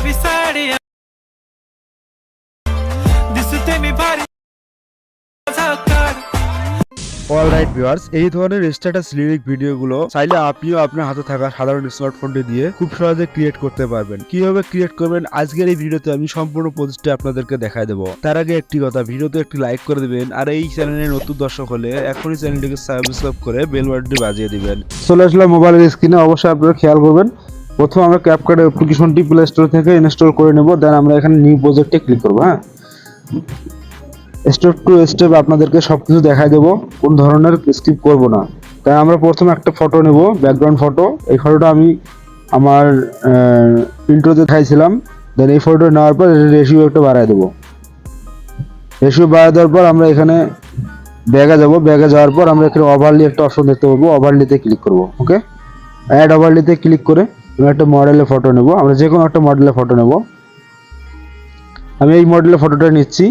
চাবি সাড়ি দিশুতে মি ভারি অল রাইট ভিউয়ার্স এই ধরনের স্ট্যাটাস লিরিক ভিডিওগুলো চাইলে আপনিও আপনার হাতে থাকা সাধারণ স্মার্টফোনটি দিয়ে খুব সহজে ক্রিয়েট করতে পারবেন। কীভাবে ক্রিয়েট করবেন? আজকের এই ভিডিওতে আমি সম্পূর্ণ প্রচেষ্টা আপনাদেরকে দেখায় দেবো। তার আগে একটি কথা ভিডিওতে একটি লাইক করে দিবেন আর এই চ্যানেলে নতুন দর্শক হলে এখনই চ্যানেলটিকে সাবস্ক্রাইব করে বেল বাটনটি বাজিয়ে দিবেন। চলে আসলাম মোবাইলের স্ক্রিনে অবশ্যই আপনারা খেয়াল করবেন। প্রথম আমরা ক্যাপকার্ড অ্যাপ্লিকেশনটি প্লে স্টোর থেকে ইনস্টল করে নেব দেন আমরা এখানে নিউ প্রজেক্টে ক্লিক করব হ্যাঁ? স্টেপ টু স্টেপ আপনাদেরকে সব কিছু দেখাই দেবো, কোন ধরনের স্কিপ করব না। তাই আমরা প্রথমে একটা ফটো নেব ব্যাকগ্রাউন্ড ফটো এই ফটোটা আমি আমার ইন্ট্রোতে দেখাইছিলাম। দেন এই ফটোটা নেওয়ার পর রেশিও একটু বাড়ায় দেবো। রেশিও বাড়ায় দেওয়ার পর আমরা এখানে ব্যাগে যাব। ব্যাগে যাওয়ার পর আমরা এখানে ওভারলি একটা অপশন দেখতে পাবো ওভারলিতে ক্লিক করব ওকে অ্যাড ওভারলিতে ক্লিক করে আমরা একটা মডেলের ফটো নেব। আমরা যে কোনো একটা মডেলের ফটো নেব। আমি এই মডেলের ফটোটা নিচ্ছি।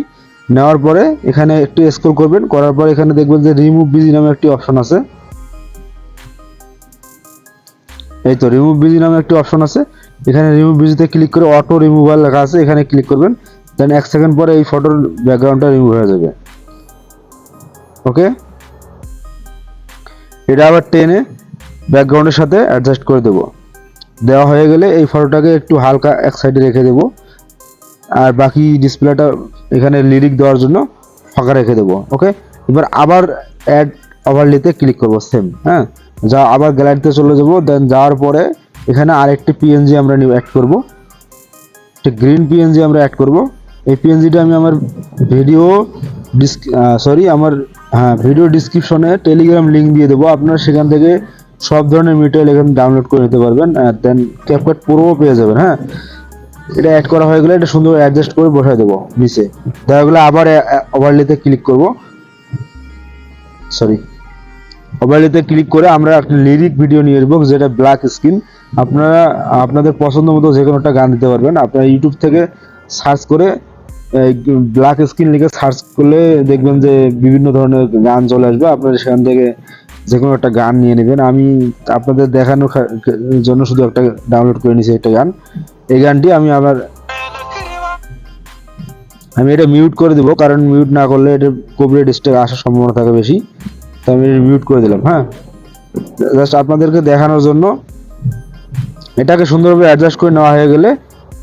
নেওয়ার পরে এখানে একটু স্ক্রল করবেন। করার পর এখানে দেখবেন যে রিমুভ বিজি নামে একটি অপশন আছে। এই তো রিমুভ বিজি নামে একটি অপশন আছে। এখানে রিমুভ বিজিতে ক্লিক করে অটো রিমুভাল লেখা আছে। এখানে ক্লিক করবেন। দেন এক সেকেন্ড পরে এই ফটোর ব্যাকগ্রাউন্ডটা রিমুভ হয়ে যাবে। ওকে এটা আবার টেনে ব্যাকগ্রাউন্ডের সাথে অ্যাডজাস্ট করে দেবো। দেওয়া হয়ে গেলে এই ফটোটাকে একটু হালকা এক সাইডে রেখে দেবো। আর বাকি ডিসপ্লেটা এখানে লিরিক দেওয়ার জন্য ফাঁকা রেখে দেবো, ওকে? এবার আবার অ্যাড ওভারলিতে ক্লিক করব সেম হ্যাঁ? যা আবার গ্যালারিতে চলে যাব দেন যাওয়ার পরে এখানে আরেকটি পিএনজি আমরা নিউ অ্যাড করব। একটা গ্রিন পিএনজি আমরা অ্যাড করব। এই পিএনজিটা আমি আমার ভিডিও ডিস সরি আমার হ্যাঁ ভিডিও ডিসক্রিপশনে টেলিগ্রাম লিঙ্ক দিয়ে দেবো। আপনারা সেখান থেকে সব ধরনের মেটেরিয়াল এখানে ডাউনলোড করে নিতে পারবেন দেন ক্যাপকাট পুরোও পেয়ে যাবেন হ্যাঁ? এটা অ্যাড করা হয়ে গেলে এটা সুন্দর অ্যাডজাস্ট করে বসাই দেবো নিচে। দেখা গেলে আবার ওভারলিতে ক্লিক করব। সরি ওভারলিতে ক্লিক করে আমরা একটা লিরিক ভিডিও নিয়ে আসব, যেটা ব্ল্যাক স্ক্রিন আপনারা, আপনাদের পছন্দ মতো যে কোনো একটা গান দিতে পারবেন। আপনারা ইউটিউব থেকে সার্চ করে ব্ল্যাক স্ক্রিন লিখে সার্চ করলে দেখবেন যে বিভিন্ন ধরনের গান চলে আসবে। আপনারা সেখান থেকে যে কোনো একটা গান নিয়ে নেবেন। আমি আপনাদের দেখানোর জন্য শুধু একটা ডাউনলোড করে নিয়েছি একটা গান। এই গানটি আমি আবার আমি এটা মিউট করে দেবো, কারণ মিউট না করলে এটা কপিরাইট স্ট্রাইক আসার সম্ভাবনা থাকে বেশি। তো আমি এটা মিউট করে দিলাম হ্যাঁ? জাস্ট আপনাদেরকে দেখানোর জন্য। এটাকে সুন্দরভাবে অ্যাডজাস্ট করে নেওয়া হয়ে গেলে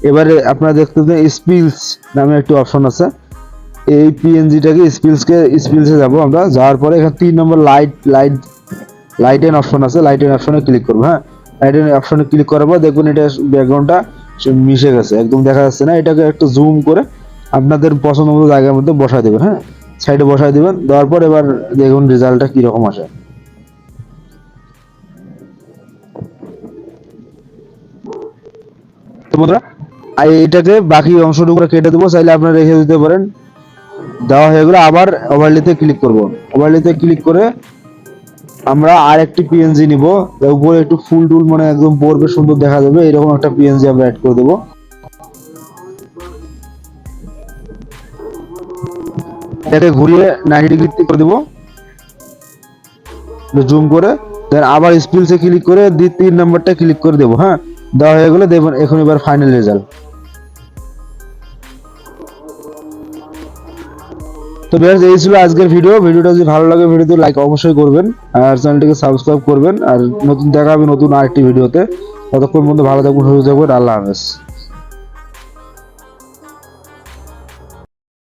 এবারে আপনারা দেখতে স্পিলস নামে একটি অপশন আছে। এই পিএনজিটাকে স্পিলসকে স্পিলসে যাব আমরা। যাওয়ার পরে এখানে তিন number light light lighten option আছে লাইট এন অপশনে ক্লিক করব হ্যাঁ? লাইট এন অপশনে ক্লিক করার পর এটা ব্যাকগ্রাউন্ডটা মিশে গেছে, একদম দেখা যাচ্ছে না। এটাকে একটু জুম করে আপনাদের পছন্দ মতো জায়গার মধ্যে বসায় দেবেন হ্যাঁ? সাইডে বসায় দেবেন, দেওয়ার পর এবার দেখুন রেজাল্টটা কীরকম আসে। বন্ধুরা এটাকে বাকি অংশটুকু কেটে দেবো, চাইলে আপনারা রেখে দিতে পারেন। দেওয়া হয়ে গেলে, আবার ওভারলিতে ক্লিক করব। ওভারলিতে ক্লিক করে আমরা আর একটি পিএনজি নিব উপরে একটু ফুল টুল মানে একদম পড়বে, সুন্দর দেখা যাবে, এরকম একটা পিএনজি আমরা অ্যাড করে দেবো। এটাকে ঘুরিয়ে নাইনটি ডিগ্রি করে দেবো। জুম করে দেন আবার স্পিলসে ক্লিক করে দি তিন নাম্বারটা ক্লিক করে দেবো হ্যাঁ? দেওয়া হয়ে গেলে দেখুন এখন এবার ফাইনাল রেজাল্ট তো বেশ এই ছিল আজকের ভিডিও ভিডিওটা যদি ভালো লাগে, ভিডিওতে লাইক অবশ্যই করবেন। আর চ্যানেলটিকে সাবস্ক্রাইব করবেন। আর নতুন, দেখা হবে নতুন আরেকটি ভিডিওতে ততক্ষণ পর্যন্ত ভালো থাকবেন সুস্থ থাকবেন আল্লাহ হাফেজ।